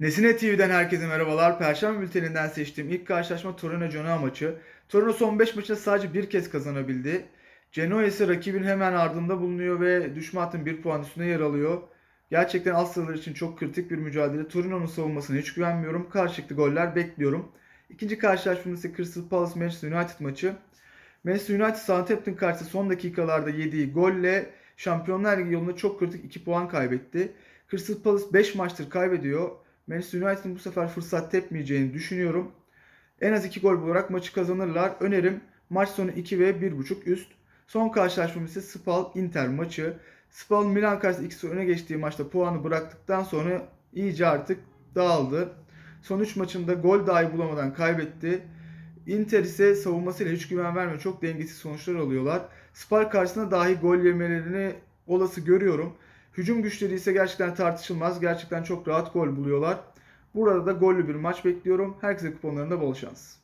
Nesine TV'den herkese merhabalar. Perşembe bülteninden seçtiğim ilk karşılaşma Torino-Genoa maçı. Torino son 5 maçta sadece bir kez kazanabildi. Genoa ise rakibin hemen ardında bulunuyor ve düşme hattının 1 puan üstünde yer alıyor. Gerçekten alt sıralar için çok kritik bir mücadele. Torino'nun savunmasına hiç güvenmiyorum. Karşılıklı goller bekliyorum. İkinci karşılaşmamız ise Crystal Palace Manchester United maçı. Manchester United Southampton karşısında son dakikalarda yediği golle Şampiyonlar Ligi yolunda çok kritik 2 puan kaybetti. Crystal Palace 5 maçtır kaybediyor. Manchester United'ın bu sefer fırsat tepmeyeceğini düşünüyorum. En az 2 gol bularak maçı kazanırlar. Önerim maç sonu 2 ve 1.5 üst. Son karşılaşmamız ise Spal Inter maçı. Spal Milan karşısında ikisi öne geçtiği maçta puanı bıraktıktan sonra iyice artık dağıldı. Son 3 maçında gol dahi bulamadan kaybetti. Inter ise savunmasıyla hiç güven vermiyor. Çok dengesiz sonuçlar alıyorlar. Spal karşısında dahi gol yemelerini olası görüyorum. Hücum güçleri ise gerçekten tartışılmaz. Gerçekten çok rahat gol buluyorlar. Burada da gollü bir maç bekliyorum. Herkese kuponlarında bol şans.